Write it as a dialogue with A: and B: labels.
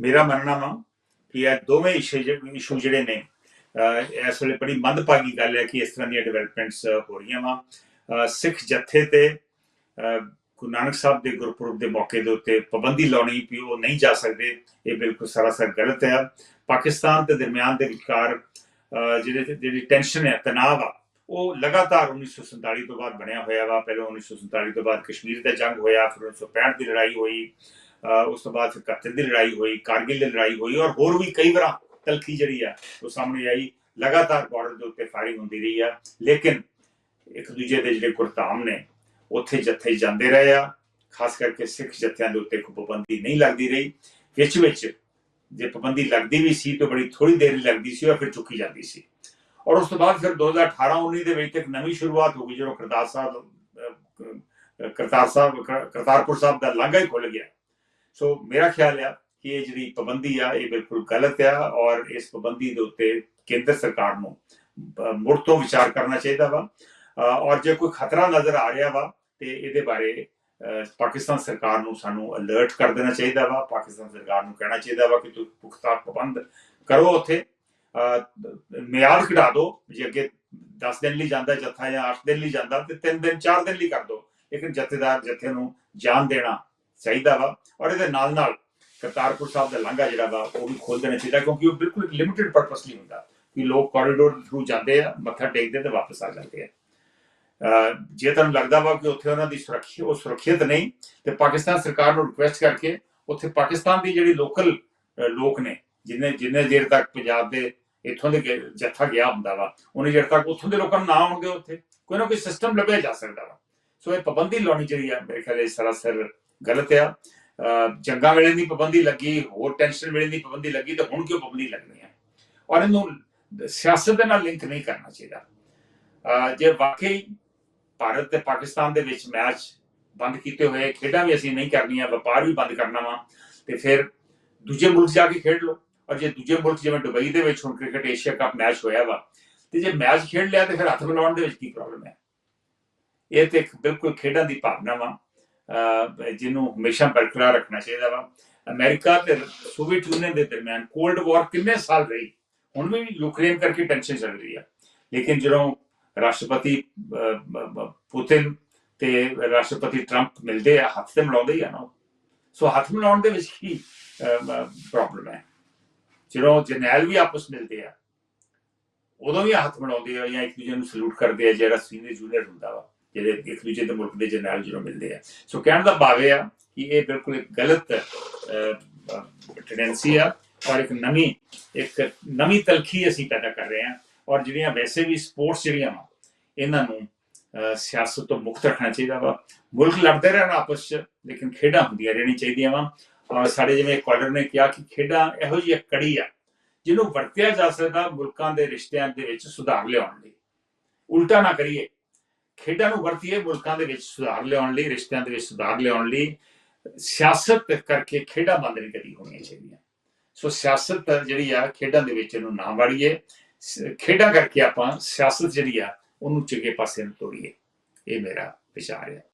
A: ਮੇਰਾ ਮੰਨਣਾ ਵਾ ਕਿ ਇਹ ਦੋਵੇਂ ਇਸ਼ੂ ਜਿਹੜੇ ਨੇ ਇਸ ਵੇਲੇ ਬੜੀ ਮੰਦਭਾਗੀ ਗੱਲ ਹੈ ਕਿ ਇਸ ਤਰ੍ਹਾਂ ਦੀਆਂ ਡਿਵੈਲਪਮੈਂਟਸ ਹੋ ਰਹੀਆਂ ਵਾ। ਸਿੱਖ ਜਥੇ ਤੇ ਗੁਰੂ ਨਾਨਕ ਸਾਹਿਬ ਦੇ ਗੁਰਪੁਰਬ ਦੇ ਮੌਕੇ ਦੇ ਉੱਤੇ ਪਾਬੰਦੀ ਲਾਉਣੀ ਵੀ ਉਹ ਨਹੀਂ ਜਾ ਸਕਦੇ, ਇਹ ਬਿਲਕੁਲ ਸਰਾਸਰ ਗਲਤ ਹੈ। ਪਾਕਿਸਤਾਨ ਦੇ ਦਰਮਿਆਨ ਦੇ ਵਿਚਕਾਰ, ਅਹ ਜਿਹੜੇ, ਜਿਹੜੀ ਟੈਨਸ਼ਨ ਹੈ, ਤਣਾਅ ਆ ਉਹ ਲਗਾਤਾਰ 1947 ਤੋਂ ਬਾਅਦ ਬਣਿਆ ਹੋਇਆ ਵਾ। ਪਹਿਲਾਂ 1947 ਤੋਂ ਬਾਅਦ ਕਸ਼ਮੀਰ ਦਾ ਜੰਗ ਹੋਇਆ, ਫਿਰ 1965 ਦੀ ਲੜਾਈ ਹੋਈ। ਉਸ ਤੋਂ ਬਾਅਦ ਫਿਰ 71 ਦੀ ਲੜਾਈ ਹੋਈ, ਕਾਰਗਿਲ ਦੀ ਲੜਾਈ ਹੋਈ ਔਰ ਹੋਰ ਵੀ ਕਈ ਵਾਰ ਤਲਖੀ ਜਿਹੜੀ ਆ, ਉਹ ਸਾਹਮਣੇ ਆਈ। ਲਗਾਤਾਰ ਬਾਰਡਰ ਦੇ ਉੱਤੇ ਫਾਇਰਿੰਗ ਹੁੰਦੀ ਰਹੀ ਆ। ਲੇਕਿਨ ਇੱਕ ਦੂਜੇ ਦੇ ਜਿਹੜੇ ਗੁਰਧਾਮ ਨੇ, ਉੱਥੇ ਜੱਥੇ ਜਾਂਦੇ ਰਹੇ ਆ। ਖਾਸ ਕਰਕੇ ਸਿੱਖ ਜੱਥਿਆਂ ਦੇ ਉੱਤੇ ਕੋਈ ਪਾਬੰਦੀ ਨਹੀਂ ਲੱਗਦੀ ਰਹੀ। ਵਿੱਚ ਵਿੱਚ ਜੇ ਪਾਬੰਦੀ ਲੱਗਦੀ ਵੀ ਸੀ ਤਾਂ ਬੜੀ ਥੋੜੀ ਦੇਰ ਲੱਗਦੀ ਸੀ ਔਰ ਫਿਰ ਚੁੱਕੀ ਜਾਂਦੀ ਸੀ। ਔਰ ਉਸ ਤੋਂ ਬਾਅਦ ਫਿਰ 2018-19 ਦੇ ਵਿੱਚ ਇੱਕ ਨਵੀਂ ਸ਼ੁਰੂਆਤ ਹੋ ਗਈ, ਜਦੋਂ ਕਰਤਾਰ ਸਾਹਿਬ ਕਰਤਾਰ ਸਾਹਿਬ, ਕਰਤਾਰਪੁਰ ਸਾਹਿਬ ਦਾ ਲਾਂਘਾ ਹੀ ਖੁੱਲ ਗਿਆ। ਸੋ ਮੇਰਾ ਖਿਆਲ ਆ ਕਿ ਇਹ ਜਿਹੜੀ ਪਾਬੰਦੀ ਆ, ਇਹ ਬਿਲਕੁਲ ਗਲਤ ਆ ਔਰ ਇਸ ਪਾਬੰਦੀ ਦੇ ਉੱਤੇ ਕੇਂਦਰ ਸਰਕਾਰ ਨੂੰ ਮੁੜ ਤੋਂ ਵਿਚਾਰ ਕਰਨਾ ਚਾਹੀਦਾ ਵਾ। ਔਰ ਜੇ ਕੋਈ ਖਤਰਾ ਨਜ਼ਰ ਆ ਰਿਹਾ ਵਾ ਤੇ ਇਹਦੇ ਬਾਰੇ ਪਾਕਿਸਤਾਨ ਸਰਕਾਰ ਨੂੰ ਸਾਨੂੰ ਅਲਰਟ ਕਰ ਦੇਣਾ ਚਾਹੀਦਾ ਵਾ। ਪਾਕਿਸਤਾਨ ਸਰਕਾਰ ਨੂੰ ਕਹਿਣਾ ਚਾਹੀਦਾ ਵਾ ਕਿ ਤੁਸੀਂ ਪੁਖਤਾ ਪ੍ਰਬੰਧ ਕਰੋ ਉੱਥੇ। ਮਿਆਦ ਘਟਾ ਦਿਓ ਜੇ ਅੱਗੇ 10 ਦਿਨ ਲਈ ਜਾਂਦਾ, ਜੱਥਾ ਜਾਂ 8 ਦਿਨ ਲਈ ਜਾਂਦਾ ਤੇ 3 ਦਿਨ 4 ਦਿਨ ਲਈ ਕਰ ਦਿਓ ਲੇਕਿਨ ਜਥੇਦਾਰ ਜਥੇ ਨੂੰ ਜਾਨ ਦੇਣਾ ਚਾਹੀਦਾ ਵਾ। ਔਰ ਇਹਦੇ ਨਾਲ ਨਾਲ ਕਰਤਾਰਪੁਰ ਸਾਹਿਬ ਦਾ ਲਾਂਘਾ ਜਿਹੜਾ ਵਾ, ਉਹ ਵੀ ਖੋਲ ਦੇਣਾ ਚਾਹੀਦਾ, ਕਿਉਂਕਿ ਉਹ ਬਿਲਕੁਲ ਲਿਮਿਟਿਡ ਪਰਪਸ ਲਈ ਹੁੰਦਾ। ਕਿ ਲੋਕ ਕੋਰੀਡੋਰ ਥਰੂ ਜਾਂਦੇ ਆ, ਮੱਥਾ ਟੇਕਦੇ ਤੇ ਵਾਪਸ ਆ ਜਾਂਦੇ ਆ। ਜੇ ਤੁਹਾਨੂੰ ਲੱਗਦਾ ਵਾ ਕਿ ਉੱਥੇ ਉਹਨਾਂ ਦੀ ਸੁਰੱਖਿਆ ਉਹ ਸੁਰੱਖਿਅਤ ਨਹੀਂ, ਤੇ ਪਾਕਿਸਤਾਨ ਸਰਕਾਰ ਨੂੰ ਰਿਕੁਐਸਟ ਕਰਕੇ ਉੱਥੇ ਪਾਕਿਸਤਾਨ ਦੀ ਜਿਹੜੀ ਲੋਕਲ ਲੋਕ ਨੇ, ਜਿੰਨੇ ਜਿੰਨੇ ਦੇਰ ਤੱਕ ਪੰਜਾਬ ਦੇ ਇੱਥੋਂ ਦੇ ਗੇ- ਜੱਥਾ ਗਿਆ ਹੁੰਦਾ ਵਾ, ਉਹਨੇ ਦੇਰ ਤੱਕ ਉੱਥੋਂ ਦੇ ਲੋਕਾਂ ਨੂੰ ਨਾ ਆਉਣਗੇ ਉੱਥੇ, ਕੋਈ ਨਾ ਕੋਈ ਸਿਸਟਮ ਲੱਭਿਆ ਜਾ ਸਕਦਾ ਵਾ। ਸੋ ਇਹ ਪਾਬੰਦੀ ਲਾਉਣੀ ਚਾਹੀਦੀ ਆ ਮੇਰੇ ਖਿਆਲ ਇਹ ਸਰਾਸਰ ਗਲਤ ਆ। ਅਹ ਜੰਗਾਂ ਵੇਲੇ ਦੀ ਪਾਬੰਦੀ ਲੱਗੀ, ਹੋਰ ਟੈਨਸ਼ਨ ਵੇਲੇ ਦੀ ਪਾਬੰਦੀ ਲੱਗੀ ਤਾਂ ਹੁਣ ਕਿਉਂ ਪਾਬੰਦੀ ਲੱਗਣੀ ਹੈ ਔਰ ਇਹਨੂੰ ਸਿਆਸਤ ਦੇ ਨਾਲ ਲਿੰਕ ਨਹੀਂ ਕਰਨਾ ਚਾਹੀਦਾ। ਜੇ ਵਾਕਈ ਭਾਰਤ ਤੇ ਪਾਕਿਸਤਾਨ ਦੇ ਵਿੱਚ ਮੈਚ ਬੰਦ ਕੀਤੇ ਹੋਏ, ਖੇਡਾਂ ਵੀ ਅਸੀਂ ਨਹੀਂ ਕਰਨੀਆਂ, ਵਪਾਰ ਵੀ ਬੰਦ ਕਰਨਾ ਵਾ, ਤੇ ਫਿਰ ਦੂਜੇ ਮੁਲਕ ਜਾ ਕੇ ਖੇਡ ਲਓ। ਔਰ ਜੇ ਦੂਜੇ ਮੁਲਕ ਜਿਵੇਂ ਦੁਬਈ ਦੇ ਵਿੱਚ ਹੁਣ ਕ੍ਰਿਕਟ ਏਸ਼ੀਆ ਕੱਪ ਮੈਚ ਹੋਇਆ ਵਾ, ਤੇ ਜੇ ਮੈਚ ਖੇਡ ਲਿਆ ਤੇ ਫਿਰ ਹੱਥ ਮਿਲਾਉਣ ਦੇ ਵਿੱਚ ਕੀ ਪ੍ਰੋਬਲਮ ਹੈ ਇਹ ਤੇ ਇੱਕ ਬਿਲਕੁਲ ਖੇਡਾਂ ਦੀ ਭਾਵਨਾ ਵਾ। ਜਿਹਨੂੰ ਹਮੇਸ਼ਾ ਬਰਕਰਾਰ ਰੱਖਣਾ ਚਾਹੀਦਾ ਵਾ। ਅਮਰੀਕਾ ਤੇ ਸੋਵੀਅਤ ਯੂਨੀਅਨ ਦੇ ਦਰਮਿਆਨ ਕੋਲਡ ਵਾਰ ਕਿੰਨੇ ਸਾਲ ਰਹੀ? ਹੁਣ ਵੀ ਯੂਕਰੇਨ ਕਰਕੇ ਟੈਨਸ਼ਨ ਚੱਲ ਰਹੀ ਆ। ਲੇਕਿਨ ਜਦੋਂ ਰਾਸ਼ਟਰਪਤੀ ਪੁਤਿਨ ਤੇ ਰਾਸ਼ਟਰਪਤੀ ਟਰੰਪ ਮਿਲਦੇ ਆ, ਹੱਥ ਤੇ ਮਿਲਾਉਂਦੇ ਹੀ ਆ ਨਾ ਉਹ। ਸੋ ਹੱਥ ਮਿਲਾਉਣ ਦੇ ਵਿੱਚ ਕੀ ਪ੍ਰੋਬਲਮ ਹੈ? ਜਦੋਂ ਜਰਨੈਲ ਵੀ ਆਪਸ ਮਿਲਦੇ ਆ, ਉਦੋਂ ਵੀ ਹੱਥ ਮਿਲਾਉਂਦੇ ਆ ਜਾਂ ਇੱਕ ਦੂਜੇ ਨੂੰ ਸਲੂਟ ਕਰਦੇ ਆ ਜਿਹੜਾ ਸੀਨੀਅਰ ਜੂਨੀਅਰ ਹੁੰਦਾ ਵਾ। ਜਿਹੜੇ ਇੱਕ ਦੂਜੇ ਦੇ ਮੁਲਕ ਦੇ ਜਰਨੈਲ ਜਿਹਨੂੰ ਮਿਲਦੇ ਆ। ਸੋ ਕਹਿਣ ਦਾ ਭਾਵ ਇਹ ਆ ਕਿ ਇਹ ਬਿਲਕੁਲ ਇੱਕ ਗਲਤ ਟੈਂਡੈਂਸੀ ਆ ਔਰ ਇੱਕ ਨਵੀਂ ਇੱਕ ਨਵੀਂ ਤਲਖੀ ਅਸੀਂ ਪੈਦਾ ਕਰ ਰਹੇ ਹਾਂ ਔਰ ਜਿਹੜੀਆਂ ਵੈਸੇ ਵੀ ਸਪੋਰਟਸ ਜਿਹੜੀਆਂ ਵਾ, ਇਹਨਾਂ ਨੂੰ ਸਿਆਸਤ ਤੋਂ ਮੁਕਤ ਰੱਖਣਾ ਚਾਹੀਦਾ ਵਾ। ਮੁਲਕ ਲੜਦੇ ਰਹਿਣ ਆਪਸ ਚ, ਲੇਕਿਨ ਖੇਡਾਂ ਹੁੰਦੀਆਂ ਰਹਿਣੀ ਚਾਹੀਦੀਆਂ ਵਾ। ਔਰ ਸਾਡੇ ਜਿਵੇਂ ਕਾਲਰ ਨੇ ਕਿਹਾ ਕਿ ਖੇਡਾਂ ਇਹੋ ਜਿਹੀ ਕੜੀ ਆ, ਜਿਹਨੂੰ ਵਰਤਿਆ ਜਾ ਸਕਦਾ ਮੁਲਕਾਂ ਦੇ ਰਿਸ਼ਤਿਆਂ ਦੇ ਵਿੱਚ ਸੁਧਾਰ ਲਿਆਉਣ ਲਈ। ਉਲਟਾ ਨਾ ਕਰੀਏ ਖੇਡਾਂ ਨੂੰ ਵਰਤੀਏ, ਮੁਲਕਾਂ ਦੇ ਵਿੱਚ ਸੁਧਾਰ ਲਿਆਉਣ ਲਈ, ਰਿਸ਼ਤਿਆਂ ਦੇ ਵਿੱਚ ਸੁਧਾਰ ਲਿਆਉਣ ਲਈ, ਸਿਆਸਤ ਕਰਕੇ ਖੇਡਾਂ ਬੰਦ ਨਹੀਂ ਕਦੀ ਹੋਣੀਆਂ ਚਾਹੀਦੀਆਂ। ਸੋ ਸਿਆਸਤ ਜਿਹੜੀ ਆ, ਖੇਡਾਂ ਦੇ ਵਿੱਚ ਇਹਨੂੰ ਨਾ ਵਾੜੀਏ। ਖੇਡਾਂ ਕਰਕੇ ਆਪਾਂ ਸਿਆਸਤ ਜਿਹੜੀ ਆ, ਉਹਨੂੰ ਚੰਗੇ ਪਾਸੇ ਨੂੰ ਤੋੜੀਏ। ਇਹ ਮੇਰਾ ਵਿਚਾਰ ਹੈ।